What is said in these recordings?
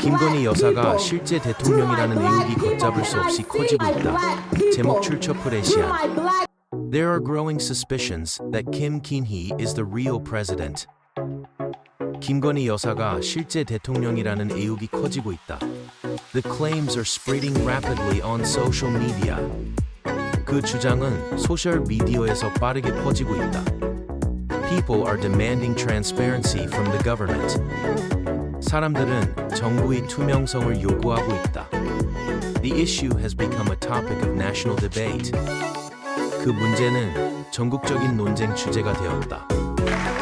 김건희 여사가 실제 대통령이라는 의혹이 걷잡을 수 없이 커지고 있다. 제목 출처 프레시안. There are growing suspicions that Kim Ki-hee is the real president. 김건희 여사가 실제 대통령이라는 의혹이 커지고 있다. The claims are spreading rapidly on social media. 그 주장은 소셜 미디어에서 빠르게 퍼지고 있다. People are demanding transparency from the government. 사람들은 정부의 투명성을 요구하고 있다. The issue has become a topic of national debate. 그 문제는 전국적인 논쟁 주제가 되었다.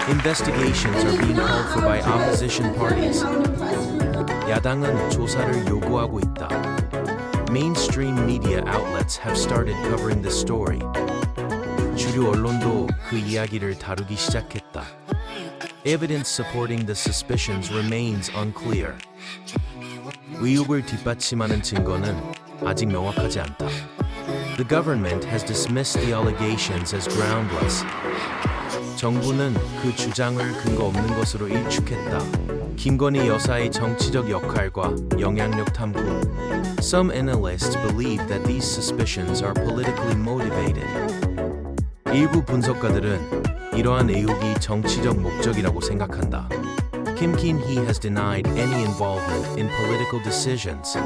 Investigations are being called for by opposition parties. 야당은 조사를 요구하고 있다. Mainstream media outlets have started covering the story. 주류 언론도 그 이야기를 다루기 시작했다. Evidence supporting the suspicions remains unclear. 의혹을 뒷받침하는 증거는 아직 명확하지 않다. The government has dismissed the allegations as groundless. 정부는 그 주장을 근거 없는 것으로 일축했다. 김건희 여사의 정치적 역할과 영향력 탐구. Some analysts believe that these suspicions are politically motivated. 일부 분석가들은 이러한 의혹이 정치적 목적이라고 생각한다. Kim Ki-hee has denied any involvement in political decisions.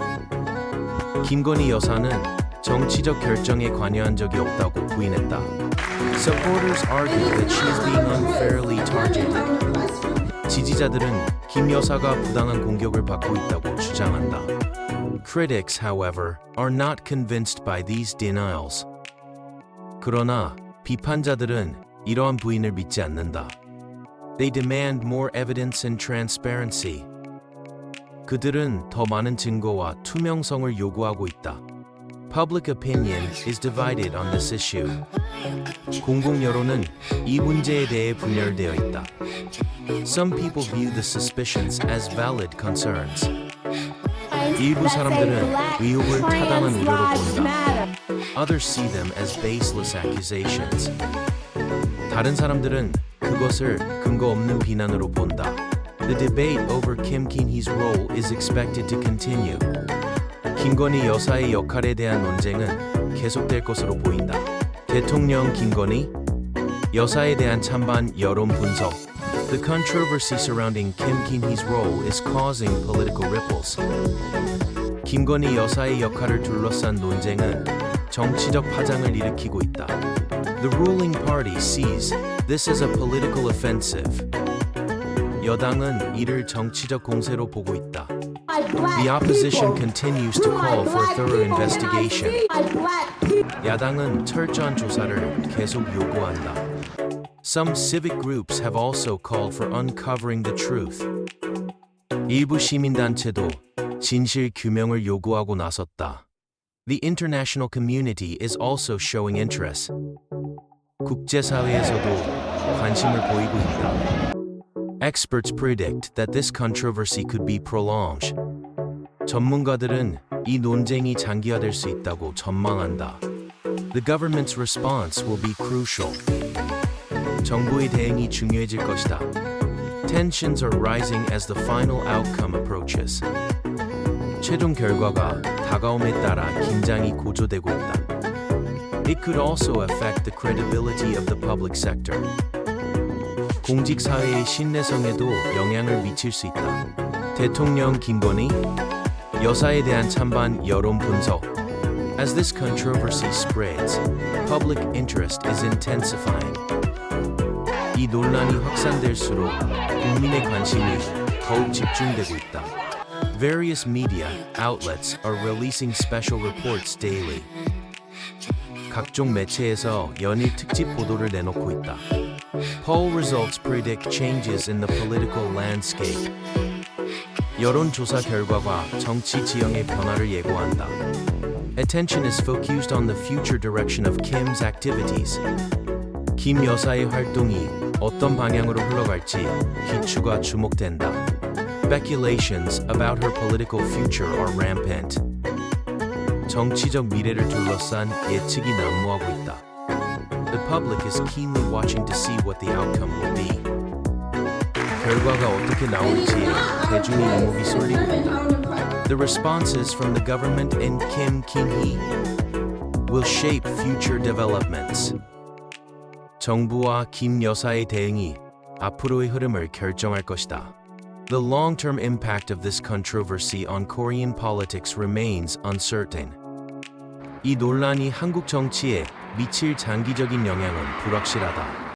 김건희 여사는 정치적 결정에 관여한 적이 없다고 부인했다. Supporters argue that she is being unfairly targeted. 지지자들은 김 여사가 부당한 공격을 받고 있다고 주장한다. Critics, however, are not convinced by these denials. 그러나 비판자들은 이러한 부인을 믿지 않는다. They demand more evidence and transparency. 그들은 더 많은 증거와 투명성을 요구하고 있다. Public opinion is divided on this issue. 공공 여론은 이 문제에 대해 분열되어 있다. Some people view the suspicions as valid concerns. 일부 사람들은 의혹을 타당한 우려로 본다. Others see them as baseless accusations. 다른 사람들은 그것을 근거 없는 비난으로 본다. The debate over Kim Ki-hee's role is expected to continue. 김건희 여사의 역할에 대한 논쟁은 계속될 것으로 보인다. 대통령 김건희 여사에 대한 찬반 여론 분석. The controversy surrounding Kim Ki-hee's role is causing political ripples. 김건희 여사의 역할을 둘러싼 논쟁은 정치적 파장을 일으키고 있다. The ruling party sees this as a political offensive. 여당은 이를 정치적 공세로 보고 있다. The opposition continues to call for a thorough investigation. 야당은 철저한 조사를 계속 요구한다. Some civic groups have also called for uncovering the truth. 일부 시민단체도 진실 규명을 요구하고 나섰다. The international community is also showing interest. 국제사회에서도 관심을 보이고 있다. Experts predict that this controversy could be prolonged. 전문가들은 이 논쟁이 장기화될 수 있다고 전망한다. The government's response will be crucial. 정부의 대응이 중요해질 것이다. Tensions are rising as the final outcome approaches. 최종 결과가 다가옴에 따라 긴장이 고조되고 있다. It could also affect the credibility of the public sector. 공직 사회의 신뢰성에도 영향을 미칠 수 있다. 대통령 김건희 여사에 대한 찬반 여론 분석. As this controversy spreads, public interest is intensifying. 이 논란이 확산될수록 국민의 관심이 더욱 집중되고 있다. Various media outlets are releasing special reports daily. 각종 매체에서 연일 특집 보도를 내놓고 있다. Poll results predict changes in the political landscape. 여론조사 결과가 정치 지형의 변화를 예고한다. Attention is focused on the future direction of Kim's activities. 김 여사의 활동이 어떤 방향으로 흘러갈지 기추가 주목된다. Speculations about her political future are rampant. 정치적 미래를 둘러싼 예측이 난무하고 있다. The public is keenly watching to see what the outcome will be. 결과가 어떻게 나올지에 대중의 이목이 쏠리고 있다. The responses from the government and Kim Kin-hee will shape future developments. 정부와 김 여사의 대응이 앞으로의 흐름을 결정할 것이다. The long-term impact of this controversy on Korean politics remains uncertain. 이 논란이 한국 정치에 미칠 장기적인 영향은 불확실하다.